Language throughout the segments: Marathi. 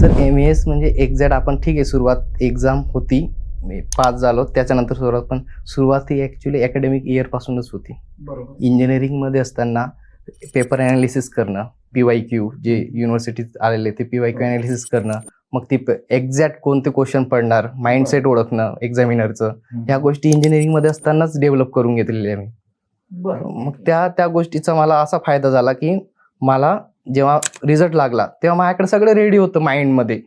सर एम एस म्हणजे एक्झॅक्ट आपण ठीक आहे सुरुवात एक्झाम होती पास झालो त्याच्यानंतर सुरुवात पण सुरुवात ही ॲक्च्युली अकॅडमिक इयरपासूनच होती. बरोबर. इंजिनिअरिंगमध्ये असताना पेपर ॲनालिसिस करणं पी वाय क्यू जे युनिव्हर्सिटीत आलेले ते पी वाय क्यू ॲनालिसिस करणं मग ती एक्झॅक्ट कोणते क्वेश्चन पडणार माइंडसेट ओळखणं एक्झामिनरचं ह्या गोष्टी इंजिनिअरिंगमध्ये असतानाच डेव्हलप करून घेतलेल्या मी. बरं. मग त्या त्या गोष्टीचा मला असा फायदा झाला की मला जेव्हा रिझल्ट लागला तेव्हा माझ्याकडे सगळं रेडी होतं माइंडमध्ये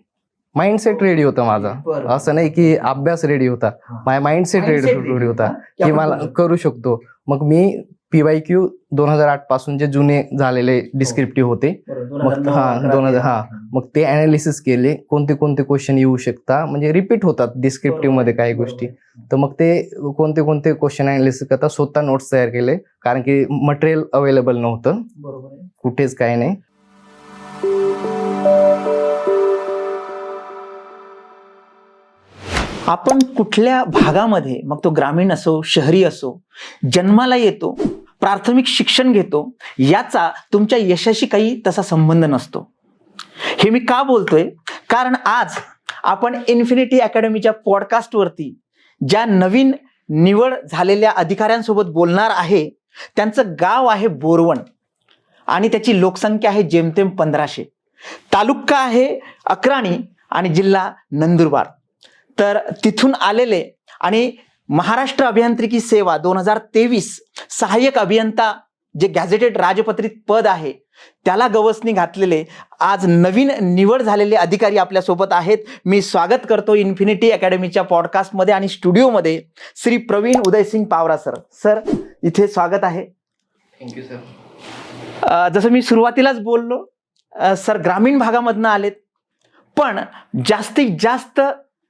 माइंडसेट रेडी होतं माझा. असं नाही की अभ्यास रेडी होता. हा. माझा माइंडसेट रेडी होता की मला करू शकतो. मग मी पी वाय क्यू दोन हजार आठपासून जे जुने झालेले डिस्क्रिप्टिव्ह होते. बरोबर, दोन मग हा, दोन हजार-. हा. मग ते अनालिसिस केले. कोणते कोणते क्वेश्चन येऊ शकता? म्हणजे रिपीट होतात डिस्क्रिप्टिव्हमध्ये काही गोष्टी. तर मग ते कोणते कोणते क्वेश्चन अनालिसिस करता स्वतः नोट्स तयार केले. कारण की मटेरियल अवेलेबल नव्हतं. कुठेच काही नाही. आपण कुठल्या भागामध्ये मग तो ग्रामीण असो शहरी असो जन्माला येतो प्राथमिक शिक्षण घेतो याचा तुमच्या यशाशी काही तसा संबंध नसतो. हे मी का बोलतोय? कारण आज आपण इन्फिनिटी अकॅडमीच्या पॉडकास्टवरती ज्या नवीन निवड झालेल्या अधिकाऱ्यांसोबत बोलणार आहे त्यांचं गाव आहे बोरवण. आणि त्याची लोकसंख्या आहे जेमतेम पंधराशे. तालुका आहे अक्राणी आणि जिल्हा नंदुरबार. तर तिथून आलेले आणि महाराष्ट्र अभियांत्रिकी सेवा दोन हजार तेवीस सहाय्यक अभियंता जे गॅझेटेड राजपत्रित पद आहे त्याला गवसणी घातलेले. आज नवीन निवड झालेले अधिकारी आपल्यासोबत आहेत. मी स्वागत करतो इन्फिनिटी अकॅडमीच्या पॉडकास्टमध्ये आणि स्टुडिओमध्ये श्री प्रवीण उदयसिंग पावरा सर. सर इथे स्वागत आहे. थँक्यू सर जसं मी सुरुवातीलाच बोललो सर ग्रामीण भागामधनं आलेत. पण जास्तीत जास्त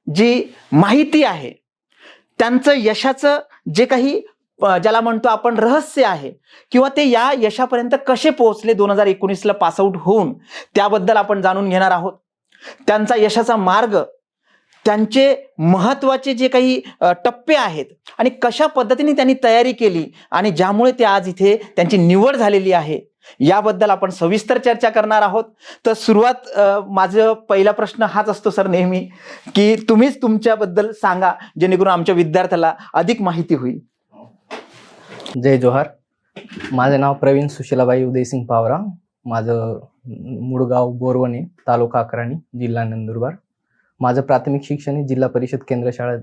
जी माहिती आहे त्यांचं यशाचं जे काही ज्याला म्हणतो आपण रहस्य आहे किंवा ते या यशापर्यंत कसे पोहोचले दोन हजार एकोणीसला पासआउट होऊन त्याबद्दल आपण जाणून घेणार आहोत. त्यांचा यशाचा मार्ग त्यांचे महत्त्वाचे जे काही टप्पे आहेत आणि कशा पद्धतीने त्यांनी तयारी केली आणि ज्यामुळे ते आज इथे त्यांची निवड झालेली आहे याबद्दल आपण सविस्तर चर्चा करणार आहोत. तर सुरुवात माझं पहिला प्रश्न हाच असतो सर नेहमी की तुम्हीच तुमच्याबद्दल सांगा जेणेकरून आमच्या विद्यार्थ्याला अधिक माहिती होईल. जय जोहार. माझं नाव प्रवीण सुशीलाबाई उदयसिंग पावरा. माझं मुडगाव बोरवणे तालुका अकराणी जिल्हा नंदुरबार. माझं प्राथमिक शिक्षण हे जिल्हा परिषद केंद्र शाळा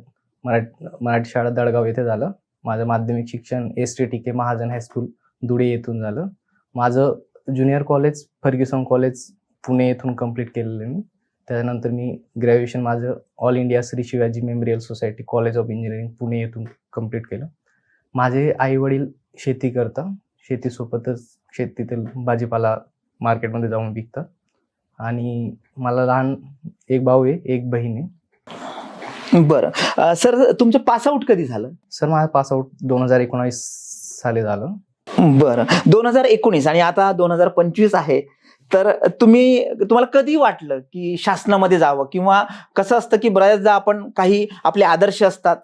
मराठी मराठी शाळा दडगाव येथे झालं. माझं माध्यमिक शिक्षण S T T K Mahajan high school Dhule येथून झालं. माझं junior college Fergusson college Pune येथून कंप्लीट केलेलं मी. त्यानंतर मी ग्रॅज्युएशन माझं all India Shri Shivaji memorial society college of engineering Pune येथून कंप्लीट केलं. माझे आई वडील शेती करतात शेतीसोबतच शेतीतील भाजीपाला मार्केटमध्ये जाऊन विकतात. आणि मला लहान एक भाऊ आहे एक बहीण आहे. बरं. सर तुमचं पासआउट कधी झालं? सर माझं पासआउट दोन हजार एकोणावीस साली झालं. बरं. दोन हजार एकोणीस आणि आता दोन हजार पंचवीस आहे. तर तुम्ही तुम्हाला कधी वाटलं की शासनामध्ये जावं? किंवा कसं असतं की बऱ्याचदा आपण काही आपले आदर्श असतात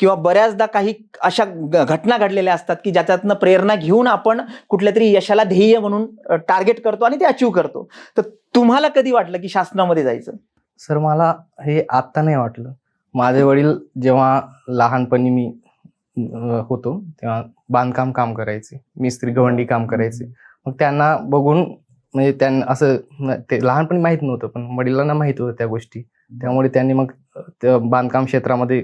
किंवा बऱ्याचदा काही अशा घटना घडलेल्या असतात की ज्याच्यातनं प्रेरणा घेऊन आपण कुठल्या तरी यशाला ध्येय म्हणून टार्गेट करतो आणि ते अचीव करतो. तर तुम्हाला कधी वाटलं की शासनामध्ये जायचं? सर मला हे आत्ता नाही वाटलं. माझे वडील जेव्हा लहानपणी मी होतो तेव्हा बांधकाम काम करायचे मिस्त्री गवंडी काम करायचे. मग त्यांना बघून म्हणजे त्यांना असं ते लहानपणी माहीत नव्हतं पण वडिलांना माहीत होतं त्या गोष्टी. त्यामुळे त्यांनी मग बांधकाम क्षेत्रामध्ये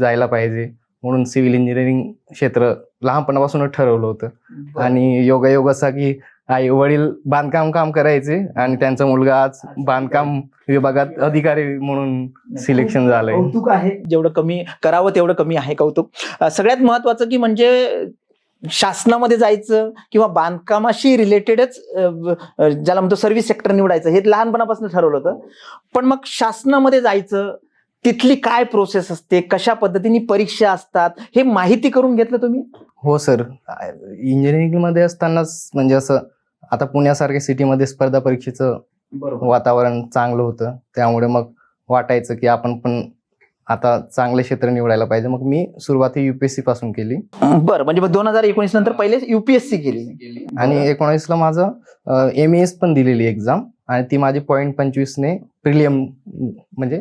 जायला पाहिजे. म्हणून सिव्हिल इंजिनिअरिंग क्षेत्र लहानपणापासूनच ठरवलं होतं. आणि योगायोग असा की आई वडील बांधकाम काम करायचे आणि त्यांचा मुलगा आज बांधकाम विभागात अधिकारी म्हणून सिलेक्शन झालंय. कौतुक आहे. जेवढं कमी करावं तेवढं कमी आहे कौतुक. अं, सगळ्यात महत्वाचं की म्हणजे शासनामध्ये जायचं किंवा बांधकामाशी रिलेटेडच ज्याला म्हणतो सर्व्हिस सेक्टर निवडायचं हे लहानपणापासून ठरवलं होतं. पण मग शासनामध्ये जायचं तिथली काय प्रोसेस असते कशा पद्धतीने परीक्षा असतात हे माहिती करून घेतलं तुम्ही? हो सर इंजिनिअरिंगमध्ये असतानाच म्हणजे असं आता पुण्यासारख्या सिटीमध्ये स्पर्धा परीक्षेचं बरोबर. वातावरण चांगलं होतं. त्यामुळे मग वाटायचं की आपण पण आता चांगले क्षेत्र निवडायला पाहिजे. मग मी सुरुवात युपीएससी पासून केली. बरं म्हणजे दोन हजार एकोणीस नंतर पहिले युपीएससी केली. आणि एकोणावीसला माझं एम एस पण दिलेली एक्झाम आणि ती माझी पॉईंट पंचवीसने प्रिलियम म्हणजे.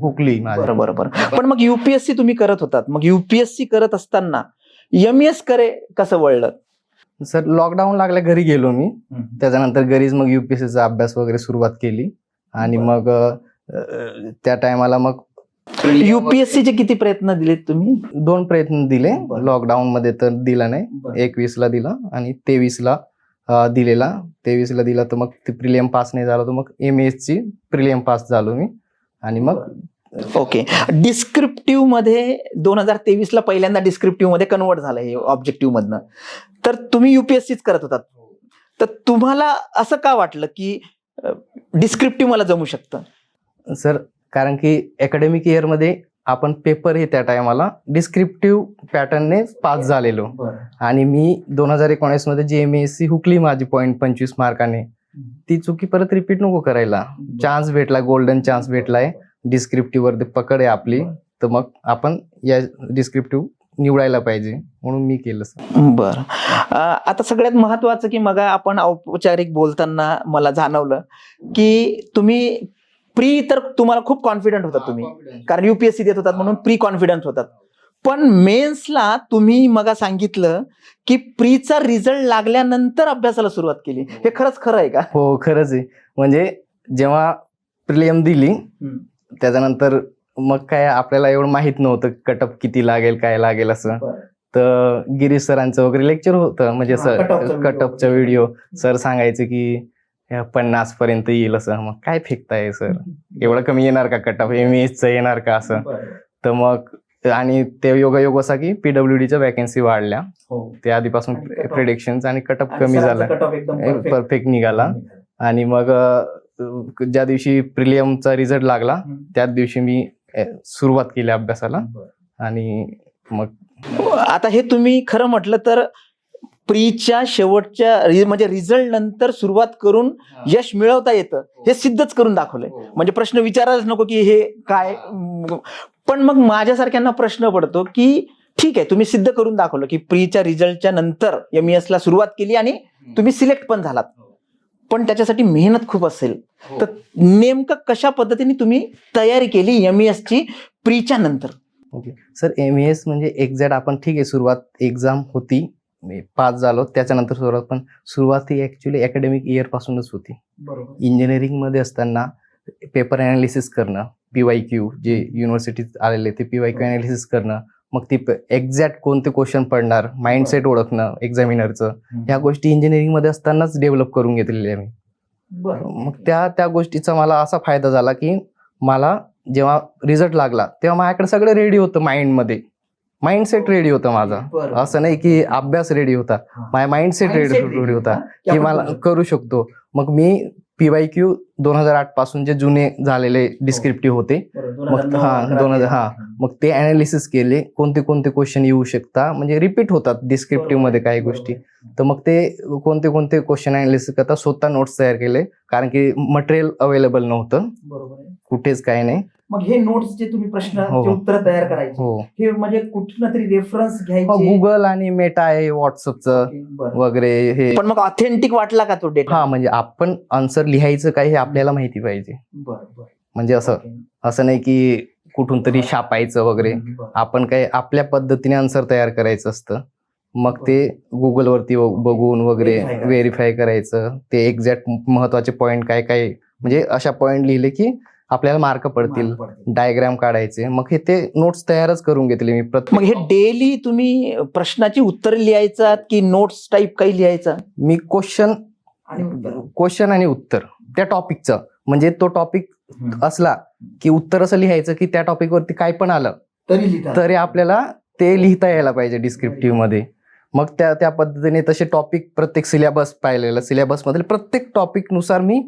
हुकली माझी. बरं बरं बरं. पण मग युपीएससी तुम्ही करत होतात. मग युपीएससी करत असताना एम एस करे कसं वळलं? सर लॉकडाऊन लागल्या घरी गेलो मी. त्याच्यानंतर घरीच मग युपीएससीचा अभ्यास वगैरे सुरुवात केली. आणि. मग त्या टायमाला मग युपीएससीचे किती प्रयत्न दिलेत तुम्ही? दोन प्रयत्न दिले. लॉकडाऊन मध्ये तर दिला नाही. एकवीस ला दिला आणि तेवीस ला दिलेला. तेवीस ला दिला तर मग ते प्रिलियम पास नाही झालं तर मग एम एस ची प्रिलियम पास झालो मी. आणि मग ओके. डिस्क्रिप्टिव्हमध्ये दोन हजार तेवीस ला पहिल्यांदा डिस्क्रिप्टिव्हमध्ये कन्वर्ट झालं हे ऑब्जेक्टिव्ह मधनं. तर तुम्ही युपीएससीच करत होतात. तर तुम्हाला असं का वाटलं की डिस्क्रिप्टिव्ह मला जमू शकतं? सर कारण की अकॅडमिक इयरमध्ये आपण पेपर हे त्या टायमाला डिस्क्रिप्टिव्ह पॅटर्नने पास झालेलो. आणि मी दोन हजार एकोणीसमध्ये जी एम एस सी हुकली माझी पॉईंट पंचवीस मार्काने. ती चुकी परत रिपीट नको करायला. चान्स भेटला गोल्डन चान्स भेटलाय. डिस्क्रिप्टिव्ह वरती पकड आहे आपली. तर मग आपण या डिस्क्रिप्टिव्ह निवडायला पाहिजे म्हणून मी केलं सर. बर. आता सगळ्यात महत्वाचं की मग आपण औपचारिक बोलताना मला जाणवलं की तुम्ही प्री तर तुम्हाला खूप कॉन्फिडंट होतात तुम्ही. कारण युपीएससी देत होतात म्हणून प्री कॉन्फिडन्स होतात. पण मेन्सला तुम्ही मग सांगितलं की प्रीचा रिझल्ट लागल्यानंतर अभ्यासाला सुरुवात केली. हे खरंच खरं आहे का? हो खरंच आहे. म्हणजे जेव्हा प्रिलियम दिली त्याच्यानंतर मग काय आपल्याला एवढं माहीत नव्हतं कटअप किती लागेल काय लागेल असं. तर गिरीश सरांचं वगैरे लेक्चर होतं म्हणजे हा, सर. कटअपचा व्हिडिओ सर सांगायचे की पन्नास पर्यंत येईल असं. मग काय फेकताय सर? एवढं कमी येणार का कटअप एम च येणार का असं? तर मग आणि ते योगायोग असा की पीडब्ल्यू डीच्या वॅकन्सी वाढल्या. ते आधीपासून. प्रिडिक्शन आणि कटअप कमी झाला. परफेक्ट निघाला. आणि मग ज्या दिवशी प्रिलियमचा रिझल्ट लागला त्याच दिवशी मी सुरुवात केली अभ्यासाला. आणि मग आता हे तुम्ही खरं म्हटलं तर प्रीच्या शेवटच्या म्हणजे रिझल्ट नंतर सुरुवात करून यश मिळवता येतं. हे. सिद्धच करून दाखवलंय. म्हणजे प्रश्न विचारायलाच नको की हे काय. पण मग माझ्यासारख्यांना प्रश्न पडतो की ठीक आहे तुम्ही सिद्ध करून दाखवलं की प्रीच्या रिझल्टच्या नंतर एम ला सुरुवात केली आणि तुम्ही सिलेक्ट पण झालात. पण त्याच्यासाठी मेहनत खूप असेल. तर नेमकं कशा पद्धतीने तुम्ही तयारी केली एम ची प्रीच्या नंतर? ओके सर एम एस म्हणजे एक्झॅक्ट आपण ठीक आहे सुरुवात एक्झाम होती पास झालो त्याच्यानंतर सुरुवात पण सुरुवात ही ऍक्च्युली अकॅडमिक इयर पासूनच होती. बरोबर. इंजिनिअरिंगमध्ये असताना पेपर अनालिसिस करणं पीवाय क्यू जे युनिव्हर्सिटीत आलेले ते पीवाय क्यू अनालिसिस करणं मग ती एक्झॅक्ट कोणते क्वेश्चन पडणार? माइंडसेट ओळखणं एक्झामिनरचं ह्या गोष्टी इंजिनिअरिंगमध्ये असतानाच डेव्हलप करून घेतलेल्या मी. मग त्या त्या गोष्टीचा मला असा फायदा झाला की मला जेव्हा रिझल्ट लागला तेव्हा माझ्याकडे सगळं रेडी होतं माइंडमध्ये माइंडसेट रेडी होतं माझा. असं नाही की अभ्यास रेडी होता. माझा माइंडसेट रेडी रेडी होता की मला करू शकतो. मग मी पीवाय क्यू दोन हजार आठपासून जे जुने झालेले डिस्क्रिप्टिव्ह होते. मग हा दोन हजार हा. मग ते अनालिसिस केले कोणते कोणते क्वेश्चन येऊ शकता म्हणजे रिपीट होतात डिस्क्रिप्टिव्हमध्ये काही गोष्टी. तर मग ते कोणते कोणते क्वेश्चन अनालिसिस करता स्वतः नोट्स तयार केले कारण की मटेरियल अवेलेबल नव्हतं. बरोबर आहे. कुठेच काही नाही. मग हे नोट्स जे तुम्ही प्रश्न हो. उत्तर तयार करायचे हो. हे म्हणजे कुठलं तरी रेफरन्स घ्यायचे? गुगल आणि मेटा आहे व्हॉट्सअपचं. वगैरे हे. पण मग ऑथेंटिक वाटला का तो डेटा हा म्हणजे आपण आन्सर लिहायचं काय हे आपल्याला माहिती पाहिजे. म्हणजे असं. असं नाही की कुठून तरी छापायचं वगैरे. आपण काय आपल्या पद्धतीने आन्सर तयार करायचं असतं. मग ते गुगलवरती बघून वगैरे. व्हेरीफाय करायचं. ते एक्झॅक्ट महत्त्वाचे पॉइंट काय काय म्हणजे अशा पॉइंट लिहिले की आपल्याला मार्क पडतील. डायग्राम काढायचे. मग हे ते नोट्स तयारच करून घेतले मी प्रत्येक मग हे डेली तुम्ही प्रश्नाची उत्तर लिहायचा की नोट्स टाईप काही लिहायचा? मी क्वेश्चन क्वेश्चन आणि उत्तर. त्या टॉपिकचं म्हणजे तो टॉपिक असला की उत्तर असं लिहायचं की त्या टॉपिक वरती काय पण आलं तरी तरी आपल्याला ते लिहिता यायला पाहिजे डिस्क्रिप्टिव्हमध्ये. मग त्या त्या पद्धतीने तसे टॉपिक प्रत्येक सिलेबस पाहिलेलं सिलेबस मधील प्रत्येक टॉपिकनुसार मी.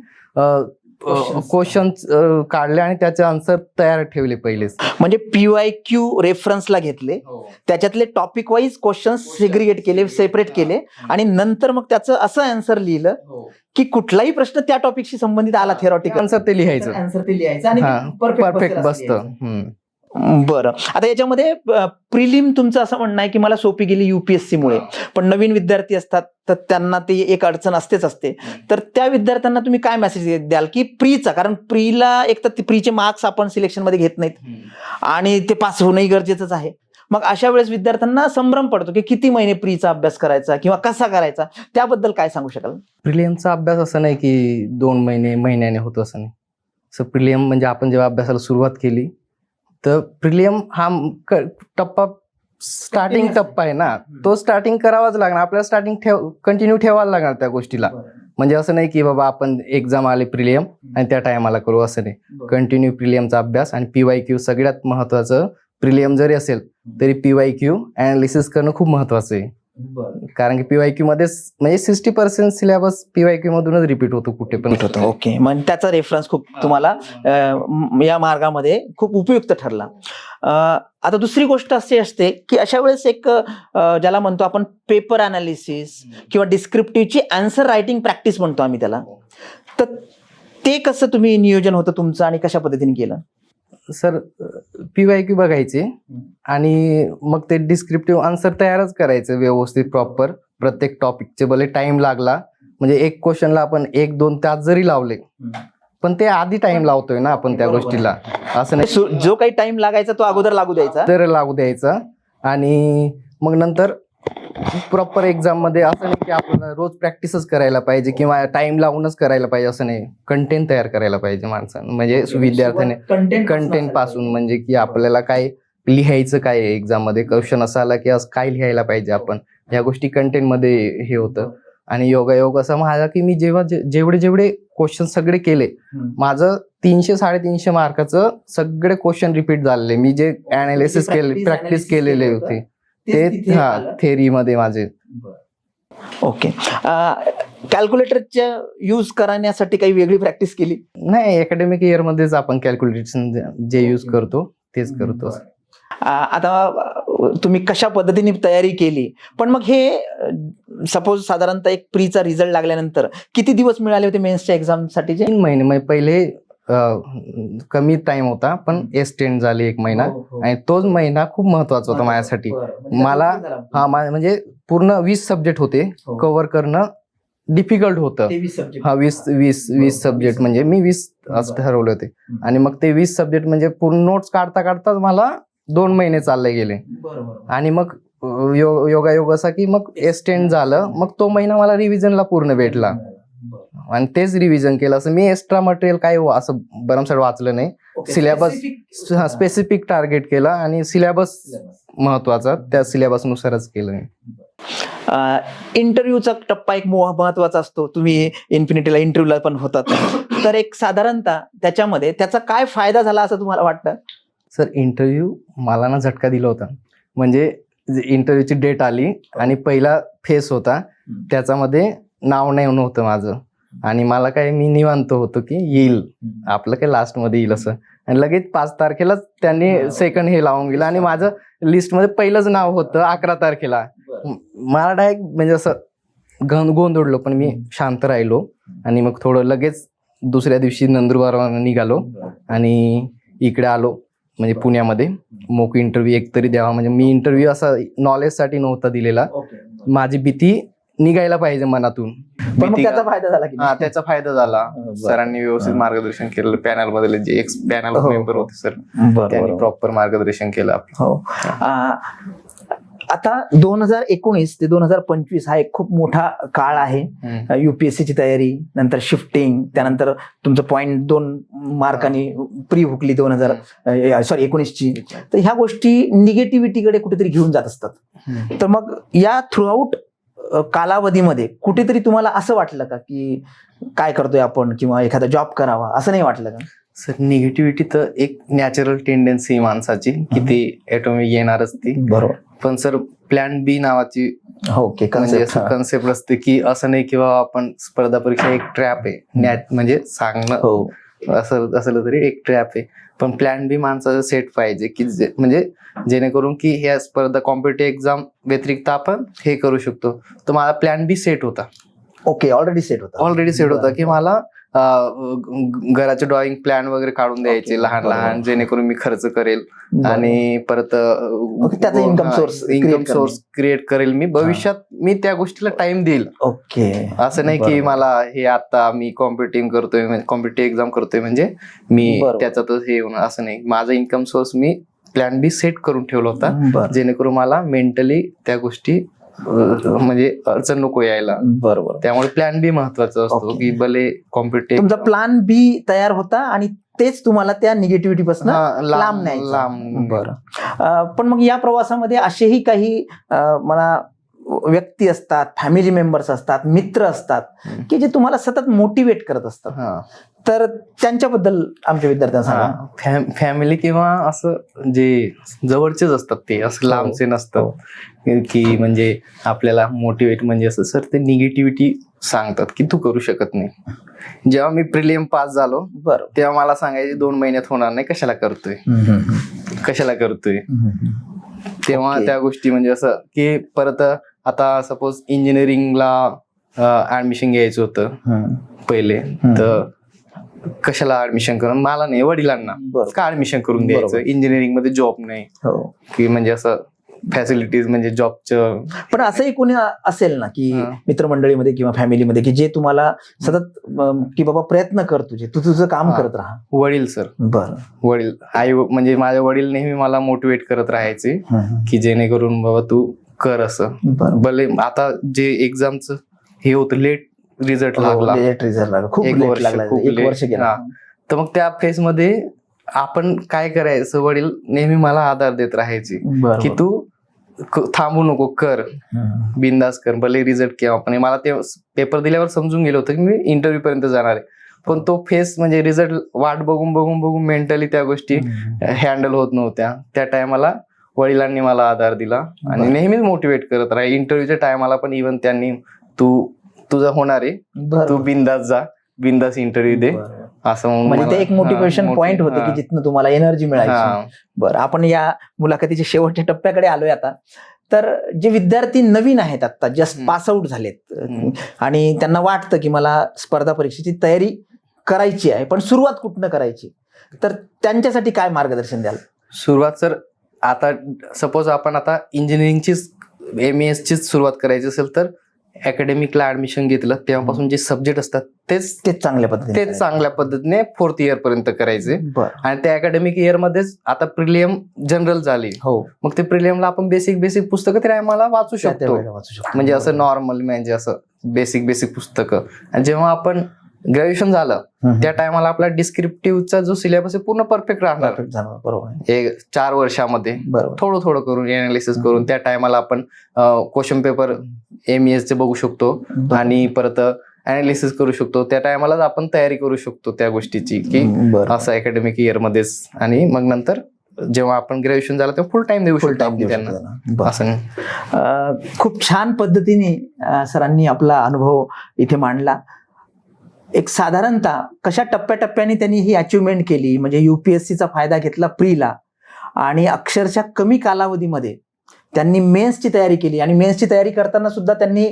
क्वेश्चन काढले आणि त्याचे आन्सर तयार ठेवले पहिलेच. म्हणजे पीवाय क्यू रेफरन्सला घेतले. त्याच्यातले टॉपिक वाईज क्वेश्चन सेग्रिगेट केले सेपरेट केले. आणि नंतर मग त्याचं असं आन्सर लिहिलं की कुठलाही प्रश्न त्या टॉपिकशी संबंधित आला थेरॉटिकल आन्सर ते लिहायचं. आन्सर ते लिहायचं आणि हा. परफेक्ट परफेक्ट बसतं. बरं. आता याच्यामध्ये प्रिलिम तुमचं असं म्हणणं आहे की मला सोपी गेली युपीएससी मुळे. पण नवीन विद्यार्थी असतात तर त्यांना ती एक अडचण असतेच असते. तर त्या विद्यार्थ्यांना तुम्ही काय मेसेज द्याल की प्रीचा कारण प्रीला एक तर प्रीचे मार्क्स आपण सिलेक्शनमध्ये घेत नाहीत. आणि ते पास होणंही गरजेचंच आहे. मग अशा वेळेस विद्यार्थ्यांना संभ्रम पडतो की किती महिने प्रीचा अभ्यास करायचा किंवा कसा करायचा? त्याबद्दल काय सांगू शकाल? प्रिलियमचा अभ्यास असं नाही की दोन महिने महिन्याने होतो असं नाही. सो प्रिलियम म्हणजे आपण जेव्हा अभ्यासाला सुरुवात केली तर प्रिलियम हा टप्पा स्टार्टिंग टप्पा आहे ना. तो स्टार्टिंग करावाच लागणार. आपल्याला स्टार्टिंग ठेव कंटिन्यू ठेवायला लागणार त्या गोष्टीला. म्हणजे असं नाही की बाबा आपण एक्झाम आले प्रिलियम आणि त्या टायमाला करू असं नाही. कंटिन्यू प्रिलियमचा अभ्यास आणि पीवाय क्यू सगळ्यात महत्वाचं प्रिलियम जरी असेल तरी पीवाय क्यू अनालिसिस करणं खूप महत्वाचं आहे. कारण की पीवाय क्यू मध्ये म्हणजे sixty percent syllabus P Y Q मधूनच रिपीट होतो कुठे पण. होतं ओके मग त्याचा रेफरन्स खूप तुम्हाला या मार्गामध्ये खूप उपयुक्त ठरला. अं, आता दुसरी गोष्ट अशी असते की अशा वेळेस एक ज्याला म्हणतो आपण पेपर अनालिसिस किंवा डिस्क्रिप्टिव्हची आन्सर रायटिंग प्रॅक्टिस म्हणतो आम्ही त्याला. तर ते कसं तुम्ही नियोजन होतं तुमचं आणि कशा पद्धतीने केलं? सर पीवाय क्यू बघायचे आणि मग ते डिस्क्रिप्टिव्ह आन्सर तयारच करायचं व्यवस्थित प्रॉपर प्रत्येक टॉपिकचे भले टाइम लागला. म्हणजे एक क्वेश्चनला आपण एक दोन तास जरी लावले पण ते आधी टाइम लावतोय ना आपण त्या गोष्टीला. असं नाही. जो काही टाइम लागायचा तो अगोदर लागू द्यायचा? तर लागू द्यायचा. आणि मग नंतर प्रॉपर एक्झाममध्ये असं नाही की आपण रोज प्रॅक्टिसच करायला पाहिजे किंवा टाइम लावूनच करायला पाहिजे असं नाही. कंटेंट तयार करायला पाहिजे माणसानं. म्हणजे विद्यार्थ्याने कंटेंटपासून म्हणजे की आपल्याला काय लिहायचं काय एक्झाममध्ये? क्वेश्चन असा आला की आज काय लिहायला पाहिजे आपण? ह्या गोष्टी कंटेंटमध्ये हे होतं. आणि योगायोग असं माझा की मी जेव्हा जेवढे जेवढे क्वेश्चन सगळे केले माझं तीनशे साडेतीनशे मार्काचं सगळे क्वेश्चन रिपीट झालेले. मी जे अनालिसिस केले practice प्रॅक्टिस analysis केलेले केलं होते. ते हा आलं. थेरी मध्ये माझे ओके. कॅल्क्युलेटरच्या यूज करण्यासाठी काही वेगळी प्रॅक्टिस केली? नाही अकॅडमिक इयर मध्येच आपण कॅल्क्युलेशन जे युज करतो तेच करतो. आता तुम्ही कशा पद्धतीने तयारी केली? पण मग हे सपोज साधारणतः एक प्रीचा रिझल्ट लागल्यानंतर किती दिवस मिळाले होते मेन्सच्या एक्झाम साठीचे तीन महिने म्हणजे पहिले कमी टाइम होता पण एक्सटेंड झाली एक महिना. आणि तोच महिना खूप महत्त्वाचा होता माझ्यासाठी. मला हा म्हणजे पूर्ण वीस सब्जेक्ट होते. हो. कव्हर करणं डिफिकल्ट होतं. हा वीस वीस वीस सब्जेक्ट म्हणजे मी वीस असं. ठरवले होते. आणि मग ते वीस सब्जेक्ट म्हणजे पूर्ण नोट्स काढता काढताच मला दोन महिने चालले गेले. आणि मग योगायोग असा की मग एक्सटेंड झालं. मग तो महिना मला रिव्हिजनला पूर्ण भेटला. आणि तेच रिव्हिजन केलं. असं मी एक्स्ट्रा मटेरियल काय असं भरमसाठ वाचलं नाही. Syllabus- स्पेसिफिक टार्गेट केलं आणि सिलेबस महत्त्वाचा. त्या सिलेबस नुसारच केलं इंटरव्ह्यूचा टप्पा एक मोह- महत्त्वाचा असतो. तुम्ही इन्फिनिटीला इंटरव्ह्यूला पण होतात. तर एक साधारणतः त्याच्यामध्ये त्याचा काय फायदा झाला असं तुम्हाला वाटतं? सर इंटरव्ह्यू मला ना झटका दिला होता. म्हणजे इंटरव्ह्यूची डेट आली आणि पहिला फेस होता. त्याच्यामध्ये नाव नाही नव्हतं माझं. आणि मला काय मी निवांत होतो की येईल. आपलं काय लास्टमध्ये येईल असं. आणि लगेच पाच तारखेलाच त्यांनी सेकंड हे लावून गेलं आणि माझं लिस्टमध्ये पहिलंच नाव होतं अकरा तारखेला. मला डायरेक्ट म्हणजे असं गं गोंधळलो पण मी शांत राहिलो. आणि मग थोडं लगेच दुसऱ्या दिवशी नंदुरबार निघालो. आणि इकडे आलो म्हणजे पुण्यामध्ये. मोक इंटरव्ह्यू एक तरी द्यावा. म्हणजे मी इंटरव्ह्यू असा नॉलेजसाठी नव्हता दिलेला. माझी भीती निघायला पाहिजे मनातून पण मग त्याचा फायदा झाला की हा? त्याचा फायदा झाला. सरांनी व्यवस्थित. मार्गदर्शन केलं पॅनल मधले जे एक्स पॅनल. मेंबर होते सर त्यांनी. प्रॉपर मार्गदर्शन केलं आपलं. हो आता दोन हजार एकोणीस ते दोन हजार पंचवीस हा एक खूप मोठा काळ आहे हम्म. युपीएससी ची तयारी नंतर शिफ्टिंग त्यानंतर तुमचं पॉईंट दोन मार्काने प्री हुकली दोन हजार सॉरी एकोणीसची तर ह्या गोष्टी निगेटिव्हिटीकडे कुठेतरी घेऊन जात असतात. तर मग या थ्रूआउट कालावधीमध्ये कुठेतरी तुम्हाला असं वाटलं का की काय करतोय आपण किंवा एखादा जॉब करावा असं नाही वाटलं का? सर निगेटिव्हिटी तर एक नॅचरल टेंडन्सी माणसाची की ती ॲटोमिक येणारच ती. बरोबर. पण सर प्लॅन बी नावाची ओके म्हणजे असं कन्सेप्ट असते की असं नाही की बाबा आपण स्पर्धा परीक्षा एक ट्रॅप आहे. नॅट म्हणजे सांगणं. हो. असं असलं तरी एक ट्रॅप आहे. पण प्लॅन बी माणसाचं सेट पाहिजे की जे- म्हणजे जेणेकरून की ह्या स्पर्धा कॉम्पिटेटिव्ह एक्झाम व्यतिरिक्त आपण हे करू शकतो. तर माझा प्लॅन बी सेट होता. ओके ऑलरेडी सेट होता. ऑलरेडी सेट होता की मला घराचे ड्रॉइंग प्लॅन वगैरे काढून द्यायचे लहान. लहान जेणेकरून मी खर्च करेल. आणि परत त्याचा income source income source create करेल मी. भविष्यात मी त्या गोष्टीला टाइम देईल. ओके. असं नाही की. मला हे आता मी कॉम्पिटिंग करतोय कॉम्पिटेटिव्ह एक्झाम करतोय म्हणजे मी. त्याच्यातच हे होणार असं नाही. माझा इन्कम सोर्स मी प्लॅन बी सेट करून ठेवला होता. जेणेकरून मला मेंटली त्या गोष्टी म्हणजे अडचण नको यायला बरोबर त्यामुळे प्लॅन बी महत्त्वाचा असतो. की भले कॉम्पिटेटिव्ह तुमचा प्लान बी तयार होता आणि तेच तुम्हाला त्या निगेटिव्हिटी पासून लांब न्यायचं. लांब बरं पण मग या प्रवासामध्ये असेही काही मला व्यक्ती असतात फॅमिली मेंबर्स असतात मित्र असतात. की जे तुम्हाला सतत मोटिवेट करत असतात तर त्यांच्याबद्दल आमच्या विद्यार्थ्यांना सांगा. हा. फॅम- फॅमिली किंवा असं जे जवळचेच असतात ते असं हो. लांबचे हो. नसतात की म्हणजे आपल्याला मोटिवेट म्हणजे असं सर ते निगेटिव्हिटी सांगतात की तू करू शकत नाही. जेव्हा मी प्रिलियम पास झालो बरं. तेव्हा मला सांगायचे दोन महिन्यात होणार नाही कशाला करतोय? कशाला करतोय? तेव्हा. त्या गोष्टी म्हणजे असं की परत आता सपोज इंजिनिअरिंगला ऍडमिशन घ्यायचं होतं पहिले. तर कशाला ऍडमिशन करून? मला नाही वडिलांना. का ऍडमिशन करून द्यायचं. इंजिनिअरिंगमध्ये जॉब नाही. हो. की म्हणजे असं फॅसिलिटीज म्हणजे जॉबचं पण असंही कोणी असेल ना की. मित्रमंडळीमध्ये किंवा फॅमिलीमध्ये की जे तुम्हाला सतत की बाबा प्रयत्न कर तुझे तू तुझं काम. करत राहा. वडील सर. बरं. वडील. आई म्हणजे माझे वडील नेहमी मला मोटिवेट करत राहायचे की जेणेकरून बाबा तू कर असं. बरं. भले आता जे एक्झामचं हे होतं लेट रिझल्ट लागला हो, लागला. खूप एक लेट वर्ष, लागला खूप एक late. वर्ष गेला हा. तर मग त्या फेजमध्ये आपण काय करायचं वडील नेहमी मला आधार देत राहायचे की बरं. तू क- थांबू नको कर हम्म. बिंदास कर भले रिझल्ट केव्हा पण मला ते पेपर दिल्यावर समजून गेलं होतं की मी इंटरव्ह्यू पर्यंत जाणार आहे पण तो फेस म्हणजे रिझल्ट वाट बघून बघून बघून मेंटली त्या गोष्टी हँडल होत नव्हत्या त्या टायमाला वडिलांनी मला आधार दिला आणि बरं. नेहमीच मोटिवेट करत राहील इंटरव्ह्यूच्या टायमाला पण इव्हन त्यांनी तू तुझं होणार आहे. तू बिंदास जा बिंदास इंटरव्ह्यू दे. असं म्हणजे ते एक मोटिवेशन पॉइंट होते की जिथनं तुम्हाला एनर्जी मिळायची. बरं आपण या मुलाखतीच्या शेवटच्या टप्प्याकडे आलोय आता तर जे विद्यार्थी नवीन आहेत आता जस्ट. पास आउट झालेत. आणि त्यांना वाटतं की मला स्पर्धा परीक्षेची तयारी करायची आहे पण सुरुवात कुठनं करायची तर त्यांच्यासाठी काय मार्गदर्शन द्याल सुरुवात सर आता सपोज आपण आता इंजिनिअरिंगचीच एम एस चीच सुरुवात करायची असेल तर अकॅडमिकला ऍडमिशन घेतलं तेव्हापासून जे सब्जेक्ट असतात तेच तेच चांगल्या पद्धतीने तेच चांगल्या पद्धतीने फोर्थ इयर पर्यंत करायचे. आणि त्या अकॅडमिक इयर मध्येच आता प्रिलियम जनरल झाली. हो. मग ते प्रिलियमला आपण बेसिक बेसिक पुस्तकं तरी आम्हाला वाचू शकतो. म्हणजे असं नॉर्मल म्हणजे असं बेसिक बेसिक पुस्तकं. आणि जेव्हा आपण ग्रॅज्युएशन झालं. त्या टायमाला आपला डिस्क्रिप्टिव्हचा जो सिलेबस आहे पूर्ण परफेक्ट राहणार. बरोबर. एक चार वर्षामध्ये. थोडं थोडं करून अनालिसिस हम्म. करून त्या टायमाला आपण क्वेश्चन पेपर एम चे बघू शकतो. आणि परत अनालिसिस करू शकतो. त्या टायमालाच आपण तयारी करू शकतो त्या गोष्टीची की असं अकॅडमिक इयर मध्येच. आणि मग नंतर जेव्हा आपण ग्रॅज्युएशन झालं तेव्हा फुल टाइम देऊ फुल शकतो टाइम त्यांना. असं. खूप छान पद्धतीने सरांनी आपला अनुभव इथे मांडला. एक साधारणतः कशा टप्प्याटप्प्याने त्यांनी ही अचिव्हमेंट केली? म्हणजे यू पी एस सीचा फायदा घेतला प्रीला आणि अक्षरशः कमी कालावधीमध्ये त्यांनी मेन्सची तयारी केली. आणि मेन्सची तयारी करताना सुद्धा त्यांनी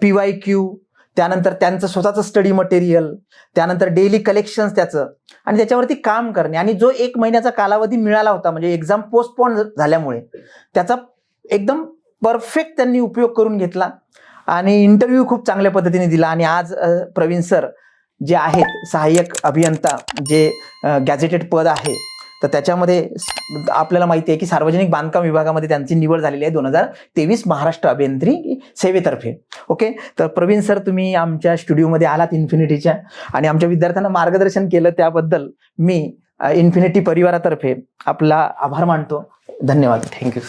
पी वाय क्यू त्यानंतर त्यांचं स्वतःचं स्टडी मटेरियल त्यानंतर डेली कलेक्शन्स त्याचं आणि त्याच्यावरती काम करणे. आणि जो एक महिन्याचा कालावधी मिळाला होता म्हणजे एक्झाम पोस्टपोन झाल्यामुळे त्याचा एकदम परफेक्ट त्यांनी उपयोग करून घेतला. आणि इंटरव्ह्यू खूप चांगल्या पद्धतीने दिला. आणि आज प्रवीण सर जे आहेत सहाय्यक अभियंता जे गॅझेटेड पद आहे तर त्याच्यामध्ये आपल्याला माहिती आहे की सार्वजनिक बांधकाम विभागामध्ये त्यांची निवड झालेली आहे दोन हजार तेवीस महाराष्ट्र अभियंत्री सेवेतर्फे. ओके? तर प्रवीण सर तुम्ही आमच्या स्टुडिओमध्ये आलात इन्फिनिटीच्या आणि आमच्या विद्यार्थ्यांना मार्गदर्शन केलं त्याबद्दल मी इन्फिनिटी परिवारातर्फे आपला आभार मानतो. धन्यवाद. थँक्यू